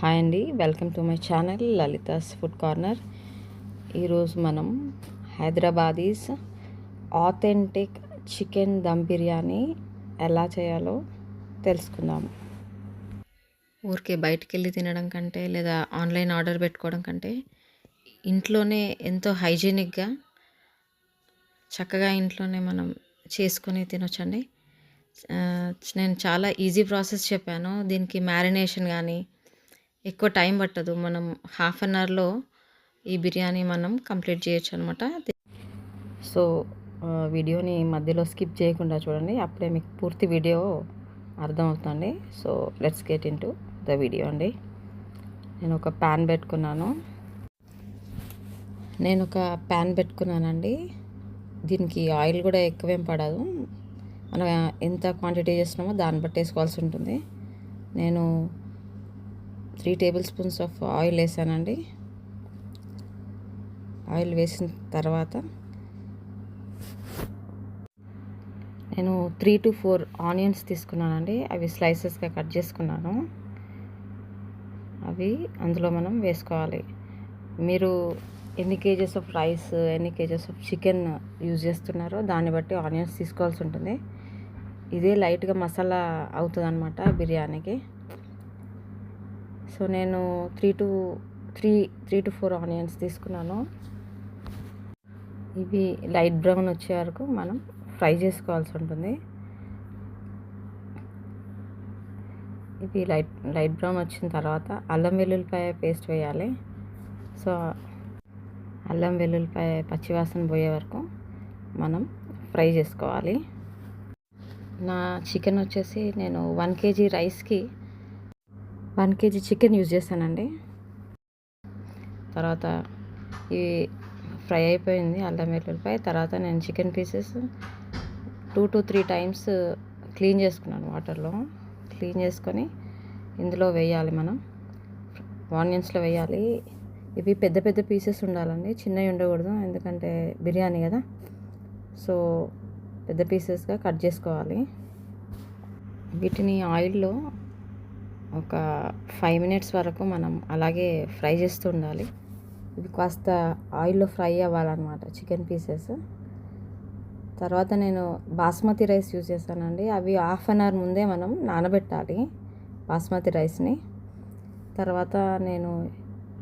Hi అండి welcome to my channel Lalitha's food corner. ఈరోజు మనం హైదరాబాదీస్ ఆథెంటిక్ చికెన్ దమ్ బిర్యానీ ఎలా చేయాలో తెలుసుకుందాం. ఊరికే బయటికి వెళ్ళి తినడం కంటే లేదా ఆన్లైన్ ఆర్డర్ పెట్టుకోవడం కంటే ఇంట్లోనే ఎంతో హైజీనిక్గా చక్కగా ఇంట్లోనే మనం చేసుకొని తినొచ్చండి. నేను చాలా ఈజీ ప్రాసెస్ చెప్పాను. దీనికి మ్యారినేషన్ కానీ ఎక్కువ టైం పట్టదు. మనం హాఫ్ అన్ అవర్లో ఈ బిర్యానీ మనం కంప్లీట్ చేయొచ్చు అనమాట సో వీడియోని మధ్యలో స్కిప్ చేయకుండా చూడండి. అప్పుడే మీకు పూర్తి వీడియో అర్థమవుతుంది. So let's get in to the video అండి. నేను ఒక ప్యాన్ పెట్టుకున్నాను. నేను ఒక ప్యాన్ పెట్టుకున్నానండి. దీనికి ఆయిల్ కూడా ఎక్కువేం పడదు. మనం ఎంత క్వాంటిటీ చేస్తున్నామో దాన్ని బట్టి వేసుకోవాల్సి ఉంటుంది. నేను three tablespoons of oil వేసానండి. ఆయిల్ వేసిన తర్వాత నేను త్రీ టు ఫోర్ ఆనియన్స్ తీసుకున్నానండి. అవి స్లైసెస్గా కట్ చేసుకున్నాను. అవి అందులో మనం వేసుకోవాలి. మీరు ఎన్ని కేజెస్ ఆఫ్ రైస్ ఎన్ని కేజెస్ ఆఫ్ చికెన్ యూజ్ చేస్తున్నారో దాన్ని బట్టి ఆనియన్స్ తీసుకోవాల్సి ఉంటుంది. ఇదే లైట్గా మసాలా అవుతుంది అనమాట బిర్యానీకి. సో నేను three to three three to four onions తీసుకున్నాను. ఇవి లైట్ బ్రౌన్ వచ్చే వరకు మనం ఫ్రై చేసుకోవాల్సి ఉంటుంది. ఇవి లైట్ లైట్ బ్రౌన్ వచ్చిన తర్వాత అల్లం వెల్లుల్లిపాయ పేస్ట్ వేయాలి. సో అల్లం వెల్లుల్లిపాయ పచ్చివాసన పోయే వరకు మనం ఫ్రై చేసుకోవాలి. నా చికెన్ వచ్చేసి నేను వన్ కేజీ రైస్కి వన్ కేజీ చికెన్ యూజ్ చేశానండి తర్వాత ఈ ఫ్రై అయిపోయింది అల్లం వెల్లుల్లిపాయ తర్వాత నేను chicken pieces two to three times clean చేసుకున్నాను వాటర్లో. క్లీన్ చేసుకొని ఇందులో వేయాలి మనం. ఆనియన్స్లో వేయాలి. ఇవి పెద్ద పెద్ద పీసెస్ ఉండాలండి చిన్నవి ఉండకూడదు ఎందుకంటే బిర్యానీ కదా. సో పెద్ద పీసెస్గా కట్ చేసుకోవాలి. వీటిని ఆయిల్లో ఒక ఫైవ్ మినిట్స్ వరకు మనం అలాగే ఫ్రై చేస్తూ ఉండాలి. ఇవి కాస్త ఆయిల్లో ఫ్రై అవ్వాలన్నమాట చికెన్ పీసెస్. తర్వాత నేను బాస్మతి రైస్ యూజ్ చేశానండి అవి హాఫ్ అన్ అవర్ ముందే మనం నానబెట్టాలి బాస్మతి రైస్ని. తర్వాత నేను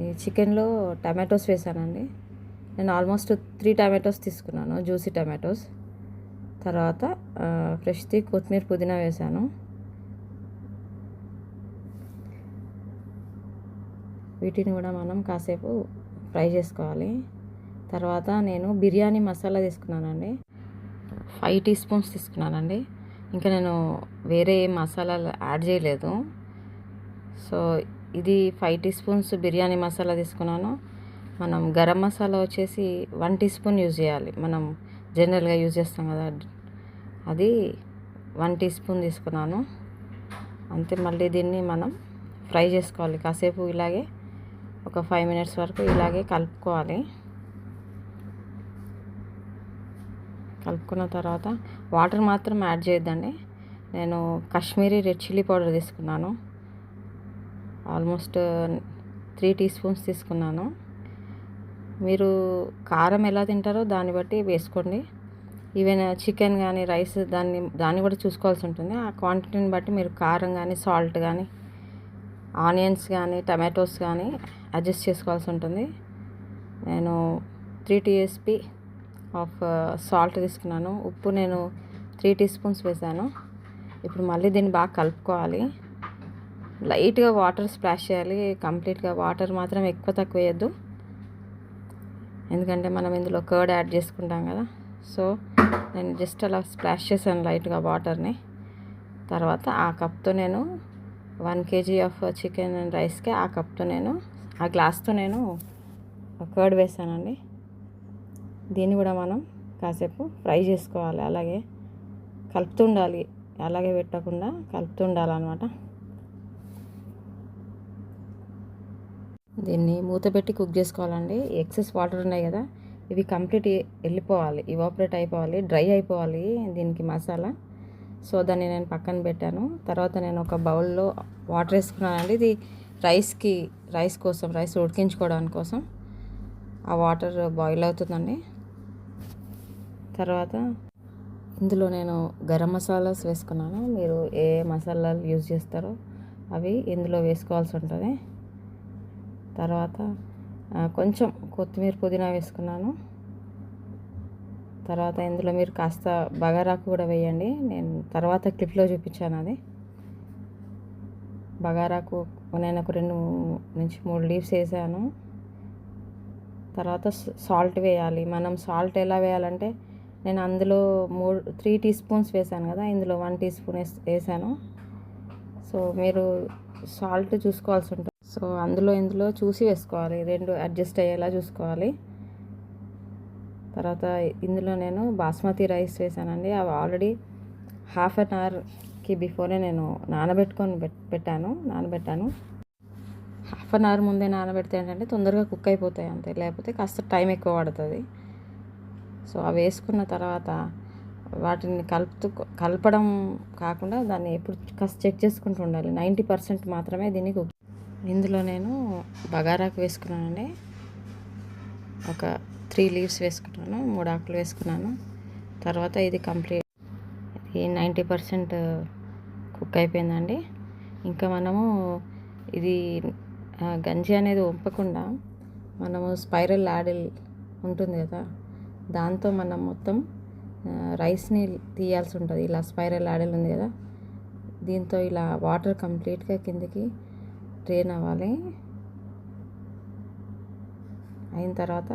ఈ చికెన్లో టమాటోస్ వేసానండి. నేను ఆల్మోస్ట్ త్రీ టమాటోస్ తీసుకున్నాను జ్యూసీ టమాటోస్. తర్వాత ఫ్రెష్ది కొత్తిమీర పుదీనా వేసాను. వీటిని కూడా మనం కాసేపు ఫ్రై చేసుకోవాలి. తర్వాత నేను బిర్యానీ మసాలా తీసుకున్నానండి. ఫైవ్ టీ స్పూన్స్ తీసుకున్నానండి. ఇంకా నేను వేరే మసాలాలు యాడ్ చేయలేదు. సో ఇది five teaspoons biryani masala తీసుకున్నాను. మనం గరం మసాలా వచ్చేసి వన్ టీ స్పూన్ యూజ్ చేయాలి. మనం జనరల్గా యూజ్ చేస్తాం కదా అది వన్ టీ స్పూన్ తీసుకున్నాను. అంతే మళ్ళీ దీన్ని మనం ఫ్రై చేసుకోవాలి కాసేపు ఇలాగే. ఒక ఫైవ్ మినిట్స్ వరకు ఇలాగే కలుపుకోవాలి. కలుపుకున్న తర్వాత వాటర్ మాత్రం యాడ్ చేయొద్దండి. నేను కాశ్మీరీ రెడ్ చిల్లీ పౌడర్ తీసుకున్నాను. ఆల్మోస్ట్ త్రీ టీ స్పూన్స్ తీసుకున్నాను. మీరు కారం ఎలా తింటారో దాన్ని బట్టి వేసుకోండి. ఈవెన్ చికెన్ కానీ రైస్ దాన్ని దాన్ని కూడా చూసుకోవాల్సి ఉంటుంది. ఆ క్వాంటిటీని బట్టి మీరు కారం కానీ సాల్ట్ కానీ ఆనియన్స్ కానీ టమాటోస్ కానీ అడ్జస్ట్ చేసుకోవాల్సి ఉంటుంది. నేను త్రీ టీఎస్పీ ఆఫ్ సాల్ట్ తీసుకున్నాను. ఉప్పు నేను త్రీ టీ స్పూన్స్ వేసాను. ఇప్పుడు మళ్ళీ దీన్ని బాగా కలుపుకోవాలి. లైట్గా వాటర్ స్ప్లాష్ చేయాలి. కంప్లీట్గా వాటర్ మాత్రం ఎక్కువ తక్కువ వేయద్దు. ఎందుకంటే మనం ఇందులో కర్డ్ యాడ్ చేసుకుంటాం కదా. సో నేను జస్ట్ అలా స్ప్లాష్ చేశాను లైట్గా వాటర్ని. తర్వాత ఆ కప్తో నేను one kg of chicken and రైస్కి ఆ కప్తో నేను ఆ గ్లాస్తో నేను కర్డ్ వేసానండి. దీన్ని కూడా మనం కాసేపు ఫ్రై చేసుకోవాలి. అలాగే కలుపుతుండాలి. అలాగే పెట్టకుండా కలుపుతుండాలన్నమాట. దీన్ని మూత పెట్టి కుక్ చేసుకోవాలండి. ఎక్సెస్ వాటర్ ఉన్నాయి కదా ఇవి కంప్లీట్ వెళ్ళిపోవాలి. ఇవాపరేట్ అయిపోవాలి. డ్రై అయిపోవాలి దీనికి మసాలా. సో దాన్ని నేను పక్కన పెట్టాను. తర్వాత నేను ఒక బౌల్లో వాటర్ వేసుకున్నానండి. ఇది రైస్కి రైస్ కోసం రైస్ ఉడికించుకోవడానికి కోసం ఆ వాటర్ బాయిల్ అవుతుందండి. తర్వాత ఇందులో నేను గరం మసాలాస్ వేసుకున్నాను. మీరు ఏ మసాలాలు యూజ్ చేస్తారో అవి ఇందులో వేసుకోవాల్సి ఉంటుంది. తర్వాత కొంచెం కొత్తిమీర పుదీనా వేసుకున్నాను. తర్వాత ఇందులో మీరు కాస్త బగారాకు కూడా వేయండి. నేను తర్వాత క్లిప్లో చూపించాను అది. బగారాకు నేను ఒక రెండు నుంచి మూడు లీవ్స్ వేసాను. తర్వాత సాల్ట్ వేయాలి. మనం సాల్ట్ ఎలా వేయాలంటే నేను అందులో మూడు త్రీ టీ స్పూన్స్ వేసాను కదా ఇందులో వన్ టీ స్పూన్ వేస్ వేసాను. సో మీరు సాల్ట్ చూసుకోవాల్సి ఉంటుంది సో అందులో ఇందులో చూసి వేసుకోవాలి. రెండు అడ్జస్ట్ అయ్యేలా చూసుకోవాలి. తర్వాత ఇందులో నేను బాస్మతి రైస్ వేసానండి. అవి ఆల్రెడీ హాఫ్ అన్ అవర్ కి బిఫోరే నేను నానబెట్టుకొని పెట్టాను నానబెట్టాను. హాఫ్ అన్ అవర్ ముందే నానబెడితే ఏంటంటే తొందరగా కుక్ అయిపోతాయి అంతే. లేకపోతే కాస్త టైం ఎక్కువ పడుతుంది. సో అవి వేసుకున్న తర్వాత వాటిని కలుపుతూ కలపడం కాకుండా దాన్ని ఎప్పుడు కాస్త చెక్ చేసుకుంటూ ఉండాలి. నైంటీ పర్సెంట్ మాత్రమే దీన్ని కుక్ ఇందులో నేను బగారాకు వేసుకున్నానండి. ఒక త్రీ లీవ్స్ వేసుకున్నాను మూడు ఆకులు వేసుకున్నాను. తర్వాత ఇది కంప్లీట్ ఈ నైంటీ పర్సెంట్ కుక్ అయిపోయిందండి. ఇంకా మనము ఇది గంజి అనేది వంపకుండా మనము స్పైరల్ లాడిల్ ఉంటుంది కదా దాంతో మనం మొత్తం రైస్ని తీయాల్సి ఉంటుంది. ఇలా స్పైరల్ లాడిల్ ఉంది కదా దీంతో ఇలా వాటర్ కంప్లీట్గా కిందికి డ్రైన్ అవ్వాలి. అయిన తర్వాత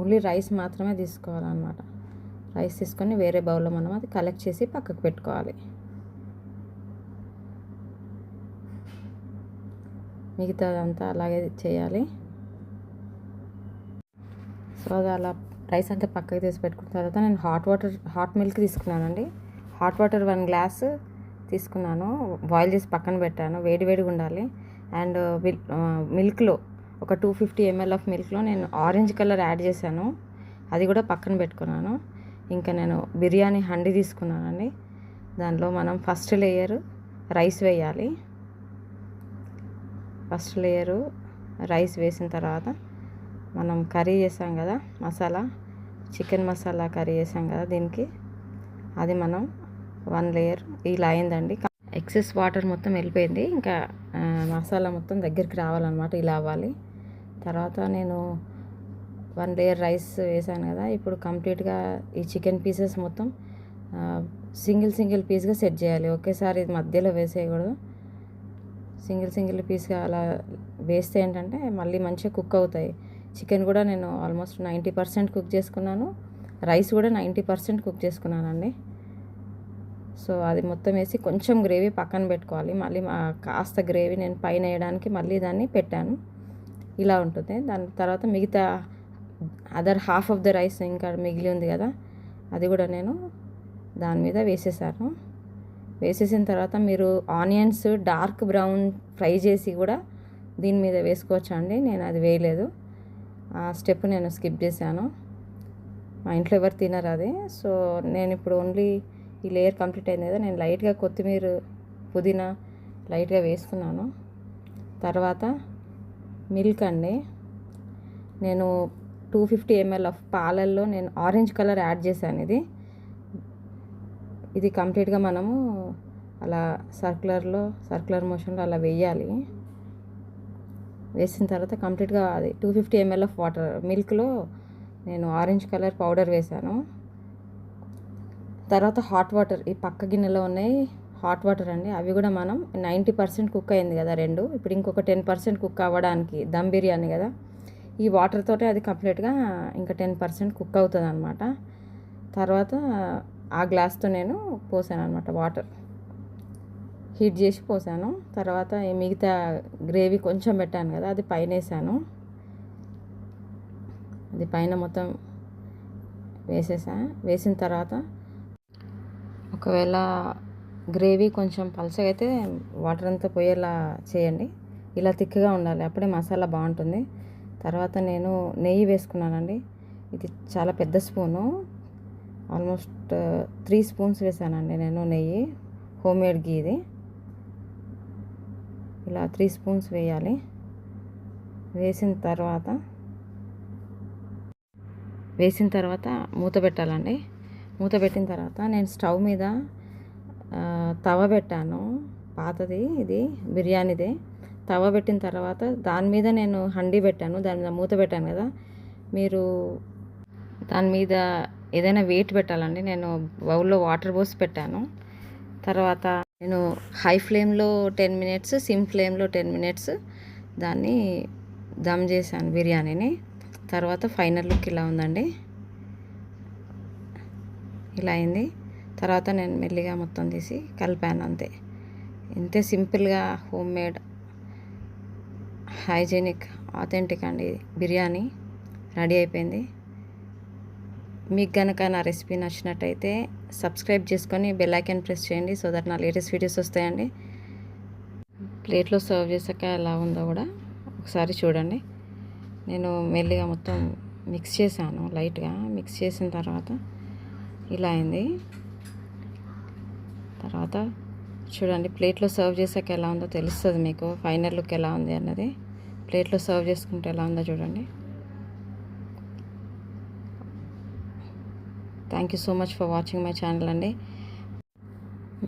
ఓన్లీ రైస్ మాత్రమే తీసుకోవాలన్నమాట. రైస్ తీసుకొని వేరే బౌల్లో మనం అది కలెక్ట్ చేసి పక్కకు పెట్టుకోవాలి. మిగతాదంతా అలాగే చేయాలి. సో అది అలా రైస్ అంతా పక్కకి తీసి పెట్టుకున్న తర్వాత నేను హాట్ వాటర్ హాట్ మిల్క్ తీసుకున్నానండి. హాట్ వాటర్ వన్ గ్లాస్ తీసుకున్నాను. బాయిల్ చేసి పక్కన పెట్టాను. వేడి వేడిగా ఉండాలి. అండ్ uh, మిల్క్లో uh, ఒక టూ ఫిఫ్టీ ఎంఎల్ ఆఫ్ మిల్క్లో నేను ఆరెంజ్ కలర్ యాడ్ చేశాను. అది కూడా పక్కన పెట్టుకున్నాను. ఇంకా నేను బిర్యానీ హండి తీసుకున్నానండి. దానిలో మనం ఫస్ట్ లేయర్ రైస్ వేయాలి. ఫస్ట్ లేయరు రైస్ వేసిన తర్వాత మనం కర్రీ చేసాం కదా మసాలా చికెన్ మసాలా కర్రీ చేసాం కదా దీనికి. అది మనం వన్ లేయర్ ఇలా అయిందండి. ఎక్సెస్ వాటర్ మొత్తం వెళ్ళిపోయింది. ఇంకా మసాలా మొత్తం దగ్గరికి రావాలన్నమాట ఇలా అవ్వాలి. తర్వాత నేను వన్ లేయర్ రైస్ వేసాను కదా ఇప్పుడు కంప్లీట్గా ఈ చికెన్ పీసెస్ మొత్తం సింగిల్ సింగిల్ పీస్గా సెట్ చేయాలి. ఒకేసారి ఇది మధ్యలో వేసేయకూడదు. సింగిల్ సింగిల్ పీస్గా అలా వేస్తే ఏంటంటే మళ్ళీ మంచిగా కుక్ అవుతాయి. చికెన్ కూడా నేను ఆల్మోస్ట్ నైంటీ పర్సెంట్ కుక్ చేసుకున్నాను. రైస్ కూడా నైంటీ పర్సెంట్ కుక్ చేసుకున్నానండి. సో అది మొత్తం వేసి కొంచెం గ్రేవీ పక్కన పెట్టుకోవాలి. మళ్ళీ మా కాస్త గ్రేవీ నేను పైన వేయడానికి మళ్ళీ దాన్ని పెట్టాను. ఇలా ఉంటుంది దాని తర్వాత మిగతా other half of the rice ఇంకా మిగిలి ఉంది కదా అది కూడా నేను దాని మీద వేసేసాను. వేసేసిన తర్వాత మీరు ఆనియన్స్ డార్క్ బ్రౌన్ ఫ్రై చేసి కూడా దీని మీద వేసుకోవచ్చు అండి నేను అది వేయలేదు. ఆ స్టెప్ నేను స్కిప్ చేశాను. మా ఇంట్లో ఎవరు తినరు అది సో నేను ఇప్పుడు ఓన్లీ ఈ లేయర్ కంప్లీట్ అయింది కదా నేను లైట్గా కొత్తిమీర పుదీనా లైట్గా వేసుకున్నాను. తర్వాత మిల్క్ అండి నేను టూ ఫిఫ్టీ ఎంఎల్ ఆఫ్ పాలల్లో నేను ఆరెంజ్ కలర్ యాడ్ చేశాను ఇది. ఇది కంప్లీట్గా మనము అలా సర్క్యులర్లో సర్క్యులర్ మోషన్లో అలా వేయాలి. వేసిన తర్వాత కంప్లీట్గా అది two fifty ML of water మిల్క్లో నేను ఆరెంజ్ కలర్ పౌడర్ వేశాను. తర్వాత హాట్ వాటర్ ఈ పక్క గిన్నెలో ఉన్నాయి హాట్ వాటర్ అండి. అవి కూడా మనం నైంటీ పర్సెంట్ కుక్ అయింది కదా రెండు. ఇప్పుడు ఇంకొక టెన్ పర్సెంట్ కుక్ అవ్వడానికి దమ్ బిర్యానీ కదా. ఈ వాటర్ తోటే అది కంప్లీట్గా ఇంకా టెన్ పర్సెంట్ కుక్ అవుతుంది అనమాట తర్వాత ఆ గ్లాస్తో నేను పోసాను అనమాట వాటర్. హీట్ చేసి పోసాను. తర్వాత మిగతా గ్రేవీ కొంచెం పెట్టాను కదా అది పైన వేసాను అది పైన మొత్తం వేసేసా. వేసిన తర్వాత ఒకవేళ గ్రేవీ కొంచెం పలసగా అయితే వాటర్ అంతా పోయేలా చేయండి. ఇలా తిక్కగా ఉండాలి. అప్పుడే మసాలా బాగుంటుంది. తర్వాత నేను నెయ్యి వేసుకున్నానండి. ఇది చాలా పెద్ద స్పూను. ఆల్మోస్ట్ త్రీ స్పూన్స్ వేసానండి నేను నెయ్యి. హోమ్ మేడ్ గీ ఇది. ఇలా త్రీ స్పూన్స్ వేయాలి. వేసిన తర్వాత వేసిన తర్వాత మూత పెట్టాలండి. మూత పెట్టిన తర్వాత నేను స్టవ్ మీద తవ పెట్టాను. పాతది ఇది బిర్యానీదే. తవ పెట్టిన తర్వాత దాని మీద నేను హండీ పెట్టాను దాని మీద మూత పెట్టాను కదా. మీరు దాని మీద ఏదైనా వెయిట్ పెట్టాలండి. నేను బౌల్లో వాటర్ పోసి పెట్టాను. తర్వాత నేను హై ఫ్లేమ్లో టెన్ మినిట్స్ సిమ్ ఫ్లేమ్లో టెన్ మినిట్స్ దాన్ని దమ్ చేశాను బిర్యానీని. తర్వాత ఫైనల్ లుక్ ఇలా ఉందండి. ఇలా అయింది. తర్వాత నేను మెల్లిగా మొత్తం తీసి కలిపాను అంతే. ఇంతే సింపుల్గా హోమ్ మేడ్ హైజీనిక్ ఆథెంటిక్ అండి బిర్యానీ రెడీ అయిపోయింది. మీకు కనుక నా రెసిపీ నచ్చినట్టయితే సబ్స్క్రైబ్ చేసుకొని బెల్ ఐకాన్ ప్రెస్ చేయండి సో దట్ నా లేటెస్ట్ వీడియోస్ వస్తాయండి. ప్లేట్లో సర్వ్ చేసాక ఎలా ఉందో కూడా ఒకసారి చూడండి. నేను మెల్లిగా మొత్తం మిక్స్ చేశాను లైట్గా మిక్స్ చేసిన తర్వాత ఇలా అయింది. తర్వాత చూడండి ప్లేట్లో సర్వ్ చేసాక ఎలా ఉందో తెలుస్తుంది మీకు. ఫైనల్ లుక్ ఎలా ఉంది అన్నది. ప్లేట్లో సర్వ్ చేసుకుంటే ఎలా ఉందో చూడండి. Thank you so much for watching my channel అండి.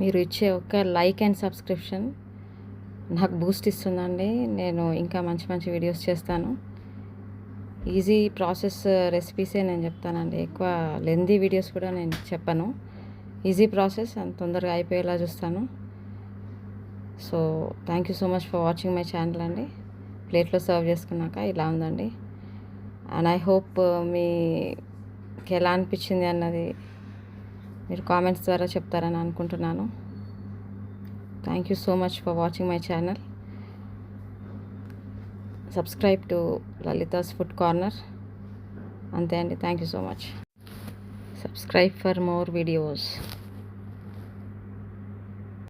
మీరు ఇచ్చే ఒక్క లైక్ అండ్ సబ్స్క్రిప్షన్ నాకు బూస్ట్ ఇస్తుందండి. నేను ఇంకా మంచి మంచి వీడియోస్ చేస్తాను. ఈజీ ప్రాసెస్ రెసిపీసే నేను చెప్తానండి. ఎక్కువ లెందీ వీడియోస్ కూడా నేను చెప్పను. ఈజీ ప్రాసెస్ అంత తొందరగా అయిపోయేలా చూస్తాను. So thank you so much for watching my channel అండి. ప్లేట్లో సర్వ్ చేసుకున్నాక ఇలా ఉందండి. అండ్ ఐ హోప్ మీకు ఎలా అనిపించింది అన్నది మీరు కామెంట్స్ ద్వారా చెప్తారని అనుకుంటున్నాను. Thank you so much for watching my channel subscribe to Lalitha's food corner అంతే అండి. Thank you so much subscribe for more videos